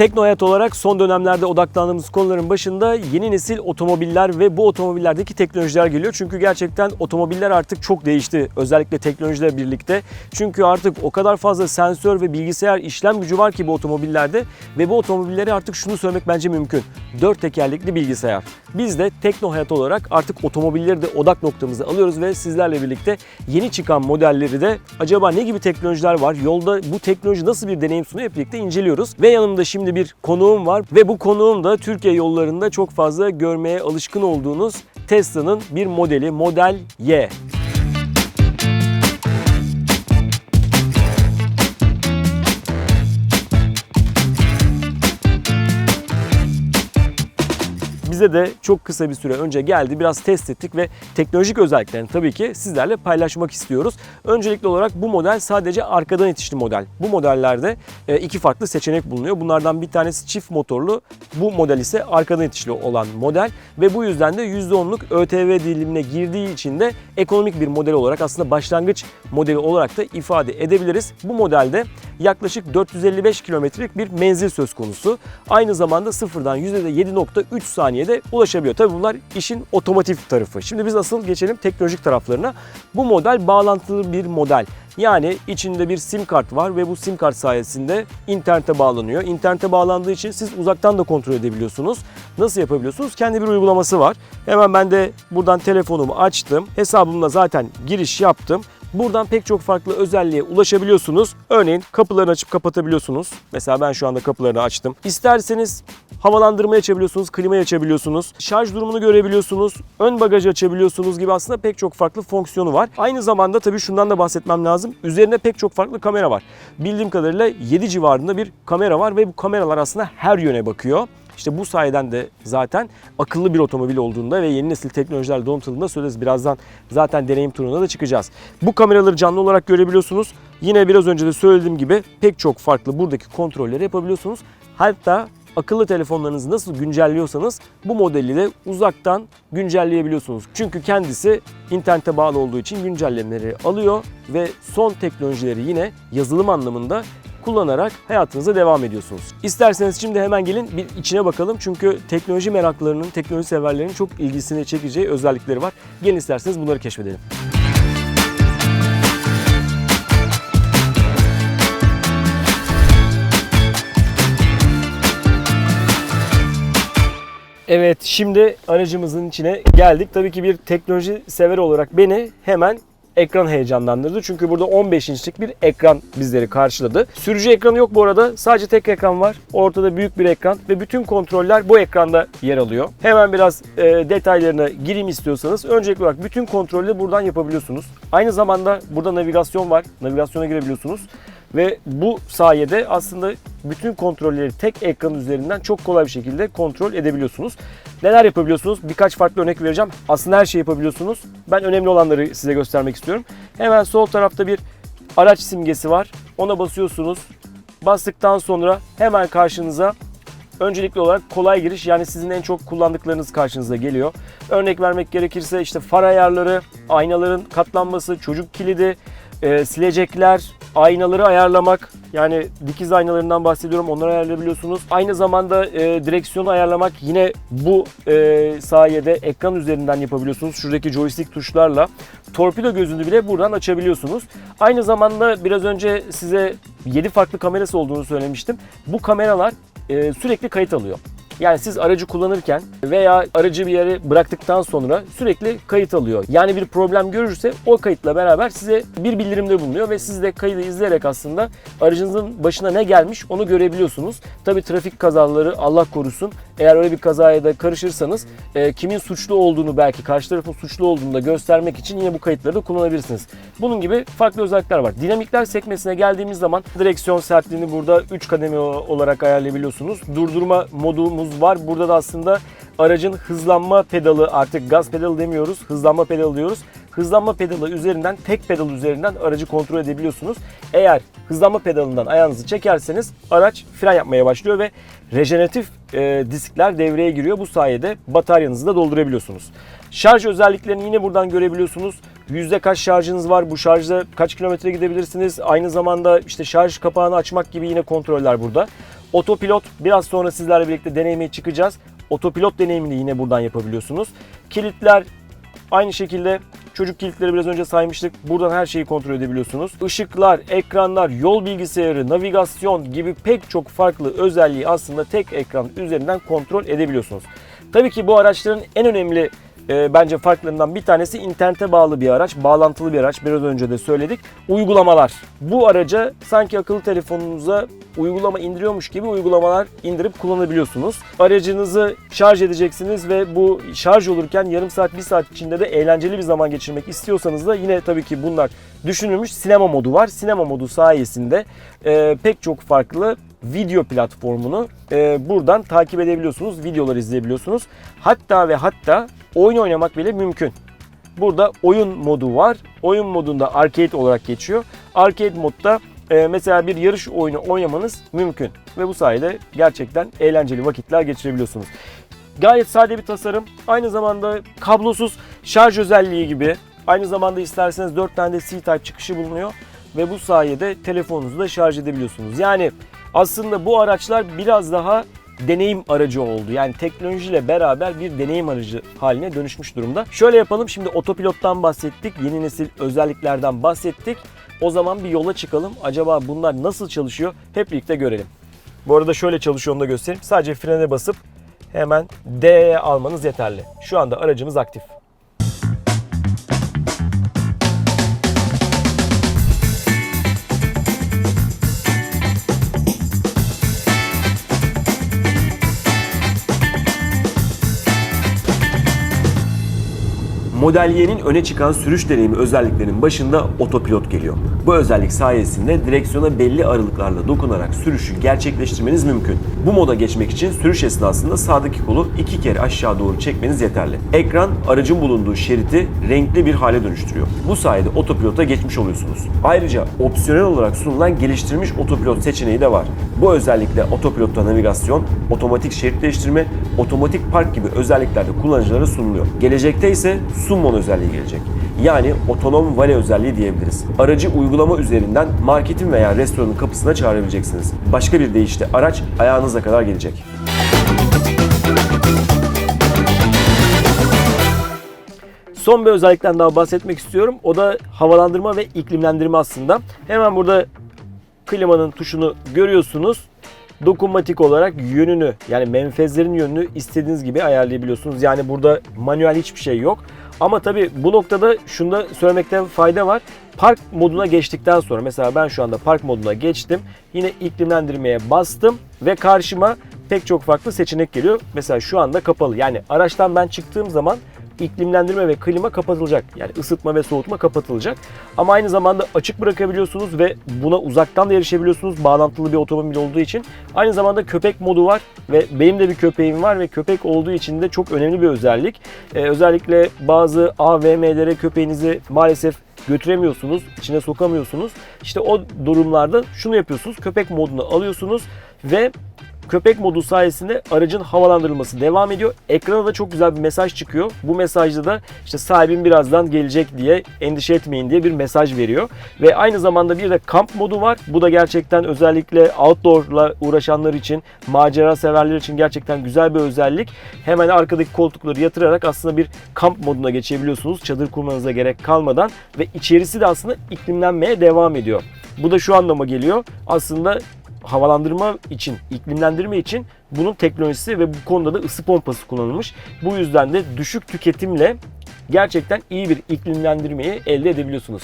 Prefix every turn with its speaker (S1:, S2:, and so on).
S1: Tekno Hayat olarak son dönemlerde odaklandığımız konuların başında yeni nesil otomobiller ve bu otomobillerdeki teknolojiler geliyor. Çünkü gerçekten otomobiller artık çok değişti. Özellikle teknolojiyle birlikte. Çünkü artık o kadar fazla sensör ve bilgisayar işlem gücü var ki bu otomobillerde ve bu otomobilleri artık şunu söylemek bence mümkün. Dört tekerlekli bilgisayar. Biz de Tekno Hayat olarak artık otomobilleri de odak noktamıza alıyoruz ve sizlerle birlikte yeni çıkan modelleri de acaba ne gibi teknolojiler var? Yolda bu teknoloji nasıl bir deneyim sunuyor hep birlikte inceliyoruz. Ve yanımda şimdi bir konuğum var ve bu konuğum da Türkiye yollarında çok fazla görmeye alışkın olduğunuz Tesla'nın bir modeli Model Y. bize de çok kısa bir süre önce geldi. Biraz test ettik ve teknolojik özelliklerini tabii ki sizlerle paylaşmak istiyoruz. Öncelikli olarak bu model sadece arkadan itişli model. Bu modellerde e, iki farklı seçenek bulunuyor. Bunlardan bir tanesi çift motorlu, bu model ise arkadan itişli olan model ve bu yüzden de %10'luk ÖTV dilimine girdiği için de ekonomik bir model olarak aslında başlangıç modeli olarak da ifade edebiliriz. Bu modelde yaklaşık 455 kilometrelik bir menzil söz konusu. Aynı zamanda sıfırdan %7.3 saniyede ulaşabiliyor. Tabii bunlar işin otomotiv tarafı. Şimdi biz asıl geçelim teknolojik taraflarına. Bu model bağlantılı bir model. Yani içinde bir sim kart var ve bu sim kart sayesinde internete bağlanıyor. İnternete bağlandığı için siz uzaktan da kontrol edebiliyorsunuz. Nasıl yapabiliyorsunuz? Kendi bir uygulaması var. Hemen ben de buradan telefonumu açtım. Hesabımla zaten giriş yaptım. Buradan pek çok farklı özelliğe ulaşabiliyorsunuz. Örneğin kapılarını açıp kapatabiliyorsunuz. Mesela ben şu anda kapılarını açtım. İsterseniz havalandırma açabiliyorsunuz, klimayı açabiliyorsunuz. Şarj durumunu görebiliyorsunuz. Ön bagajı açabiliyorsunuz gibi aslında pek çok farklı fonksiyonu var. Aynı zamanda tabii şundan da bahsetmem lazım. Üzerinde pek çok farklı kamera var. Bildiğim kadarıyla 7 civarında bir kamera var ve bu kameralar aslında her yöne bakıyor. İşte bu sayeden de zaten akıllı bir otomobil olduğunda ve yeni nesil teknolojiler donatıldığında söyleriz. Birazdan zaten deneyim turuna da çıkacağız. Bu kameraları canlı olarak görebiliyorsunuz. Yine biraz önce de söylediğim gibi pek çok farklı buradaki kontrolleri yapabiliyorsunuz. Hatta akıllı telefonlarınızı nasıl güncelliyorsanız bu modeli de uzaktan güncelleyebiliyorsunuz. Çünkü kendisi internete bağlı olduğu için güncellemeleri alıyor ve son teknolojileri yine yazılım anlamında kullanarak hayatınıza devam ediyorsunuz. İsterseniz şimdi hemen gelin bir içine bakalım. Çünkü teknoloji meraklarının, teknoloji severlerinin çok ilgisini çekeceği özellikleri var. Gelin isterseniz bunları keşfedelim. Evet şimdi aracımızın içine geldik. Tabii ki bir teknoloji sever olarak beni hemen ekran heyecanlandırdı. Çünkü burada 15 inçlik bir ekran bizleri karşıladı. Sürücü ekranı yok bu arada. Sadece tek ekran var. Ortada büyük bir ekran ve bütün kontroller bu ekranda yer alıyor. Hemen biraz e, detaylarına gireyim istiyorsanız öncelikli olarak bütün kontrolü buradan yapabiliyorsunuz. Aynı zamanda burada navigasyon var. Navigasyona girebiliyorsunuz. Ve bu sayede aslında bütün kontrolleri tek ekran üzerinden çok kolay bir şekilde kontrol edebiliyorsunuz. Neler yapabiliyorsunuz? Birkaç farklı örnek vereceğim. Aslında her şeyi yapabiliyorsunuz. Ben önemli olanları size göstermek istiyorum. Hemen sol tarafta bir araç simgesi var. Ona basıyorsunuz. Bastıktan sonra hemen karşınıza öncelikli olarak kolay giriş yani sizin en çok kullandıklarınız karşınıza geliyor. Örnek vermek gerekirse işte far ayarları, aynaların katlanması, çocuk kilidi, e, silecekler, aynaları ayarlamak yani dikiz aynalarından bahsediyorum onları ayarlayabiliyorsunuz. Aynı zamanda e, direksiyonu ayarlamak yine bu e, sayede ekran üzerinden yapabiliyorsunuz. Şuradaki joystick tuşlarla torpido gözünü bile buradan açabiliyorsunuz. Aynı zamanda biraz önce size 7 farklı kamerası olduğunu söylemiştim. Bu kameralar e, sürekli kayıt alıyor. Yani siz aracı kullanırken veya aracı bir yere bıraktıktan sonra sürekli kayıt alıyor. Yani bir problem görürse o kayıtla beraber size bir bildirimde bulunuyor ve siz de kaydı izleyerek aslında aracınızın başına ne gelmiş onu görebiliyorsunuz. Tabii trafik kazaları Allah korusun. Eğer öyle bir kazaya da karışırsanız e, kimin suçlu olduğunu belki karşı tarafın suçlu olduğunu da göstermek için yine bu kayıtları da kullanabilirsiniz. Bunun gibi farklı özellikler var. Dinamikler sekmesine geldiğimiz zaman direksiyon sertliğini burada 3 kademe olarak ayarlayabiliyorsunuz. Durdurma modumuz var. Burada da aslında aracın hızlanma pedalı artık gaz pedalı demiyoruz. Hızlanma pedalı diyoruz. Hızlanma pedalı üzerinden tek pedal üzerinden aracı kontrol edebiliyorsunuz. Eğer hızlanma pedalından ayağınızı çekerseniz araç fren yapmaya başlıyor ve rejeneratif e, diskler devreye giriyor. Bu sayede bataryanızı da doldurabiliyorsunuz. Şarj özelliklerini yine buradan görebiliyorsunuz. Yüzde kaç şarjınız var, bu şarjda kaç kilometre gidebilirsiniz. Aynı zamanda işte şarj kapağını açmak gibi yine kontroller burada. Otopilot biraz sonra sizlerle birlikte deneyime çıkacağız. Otopilot deneyimini yine buradan yapabiliyorsunuz. Kilitler aynı şekilde çocuk kilitleri biraz önce saymıştık. Buradan her şeyi kontrol edebiliyorsunuz. Işıklar, ekranlar, yol bilgisayarı, navigasyon gibi pek çok farklı özelliği aslında tek ekran üzerinden kontrol edebiliyorsunuz. Tabii ki bu araçların en önemli e, bence farklarından bir tanesi internete bağlı bir araç, bağlantılı bir araç. Biraz önce de söyledik. Uygulamalar. Bu araca sanki akıllı telefonunuza uygulama indiriyormuş gibi uygulamalar indirip kullanabiliyorsunuz. Aracınızı şarj edeceksiniz ve bu şarj olurken yarım saat, bir saat içinde de eğlenceli bir zaman geçirmek istiyorsanız da yine tabii ki bunlar düşünülmüş. Sinema modu var. Sinema modu sayesinde e, pek çok farklı video platformunu e, buradan takip edebiliyorsunuz. Videolar izleyebiliyorsunuz. Hatta ve hatta oyun oynamak bile mümkün. Burada oyun modu var. Oyun modunda arcade olarak geçiyor. Arcade modda e, mesela bir yarış oyunu oynamanız mümkün. Ve bu sayede gerçekten eğlenceli vakitler geçirebiliyorsunuz. Gayet sade bir tasarım. Aynı zamanda kablosuz şarj özelliği gibi. Aynı zamanda isterseniz 4 tane de C-Type çıkışı bulunuyor. Ve bu sayede telefonunuzu da şarj edebiliyorsunuz. Yani aslında bu araçlar biraz daha deneyim aracı oldu. Yani teknolojiyle beraber bir deneyim aracı haline dönüşmüş durumda. Şöyle yapalım. Şimdi otopilottan bahsettik. Yeni nesil özelliklerden bahsettik. O zaman bir yola çıkalım. Acaba bunlar nasıl çalışıyor? Hep birlikte görelim. Bu arada şöyle çalışıyor onu da göstereyim. Sadece frene basıp hemen D'ye almanız yeterli. Şu anda aracımız aktif. Model Y'nin öne çıkan sürüş deneyimi özelliklerinin başında otopilot geliyor. Bu özellik sayesinde direksiyona belli aralıklarla dokunarak sürüşü gerçekleştirmeniz mümkün. Bu moda geçmek için sürüş esnasında sağdaki kolu iki kere aşağı doğru çekmeniz yeterli. Ekran aracın bulunduğu şeridi renkli bir hale dönüştürüyor. Bu sayede otopilota geçmiş oluyorsunuz. Ayrıca opsiyonel olarak sunulan geliştirilmiş otopilot seçeneği de var. Bu özellikle otopilotta navigasyon, otomatik şerit değiştirme, otomatik park gibi özellikler de kullanıcılara sunuluyor. Gelecekte ise Summon özelliği gelecek. Yani otonom vale özelliği diyebiliriz. Aracı uygulama üzerinden marketin veya restoranın kapısına çağırabileceksiniz. Başka bir deyişle araç ayağınıza kadar gelecek. Son bir özellikten daha bahsetmek istiyorum. O da havalandırma ve iklimlendirme aslında. Hemen burada klimanın tuşunu görüyorsunuz. Dokunmatik olarak yönünü yani menfezlerin yönünü istediğiniz gibi ayarlayabiliyorsunuz. Yani burada manuel hiçbir şey yok. Ama tabii bu noktada şunu da söylemekte fayda var. Park moduna geçtikten sonra mesela ben şu anda park moduna geçtim. Yine iklimlendirmeye bastım ve karşıma pek çok farklı seçenek geliyor. Mesela şu anda kapalı. Yani araçtan ben çıktığım zaman iklimlendirme ve klima kapatılacak. Yani ısıtma ve soğutma kapatılacak. Ama aynı zamanda açık bırakabiliyorsunuz ve buna uzaktan da erişebiliyorsunuz. Bağlantılı bir otomobil olduğu için. Aynı zamanda köpek modu var ve benim de bir köpeğim var ve köpek olduğu için de çok önemli bir özellik. Ee, özellikle bazı AVM'lere köpeğinizi maalesef götüremiyorsunuz, içine sokamıyorsunuz. İşte o durumlarda şunu yapıyorsunuz. Köpek modunu alıyorsunuz ve Köpek modu sayesinde aracın havalandırılması devam ediyor. Ekrana da çok güzel bir mesaj çıkıyor. Bu mesajda da işte sahibim birazdan gelecek diye endişe etmeyin diye bir mesaj veriyor. Ve aynı zamanda bir de kamp modu var. Bu da gerçekten özellikle outdoor'la uğraşanlar için, macera severler için gerçekten güzel bir özellik. Hemen arkadaki koltukları yatırarak aslında bir kamp moduna geçebiliyorsunuz. Çadır kurmanıza gerek kalmadan ve içerisi de aslında iklimlenmeye devam ediyor. Bu da şu anlama geliyor. Aslında havalandırma için, iklimlendirme için bunun teknolojisi ve bu konuda da ısı pompası kullanılmış. Bu yüzden de düşük tüketimle gerçekten iyi bir iklimlendirmeyi elde edebiliyorsunuz.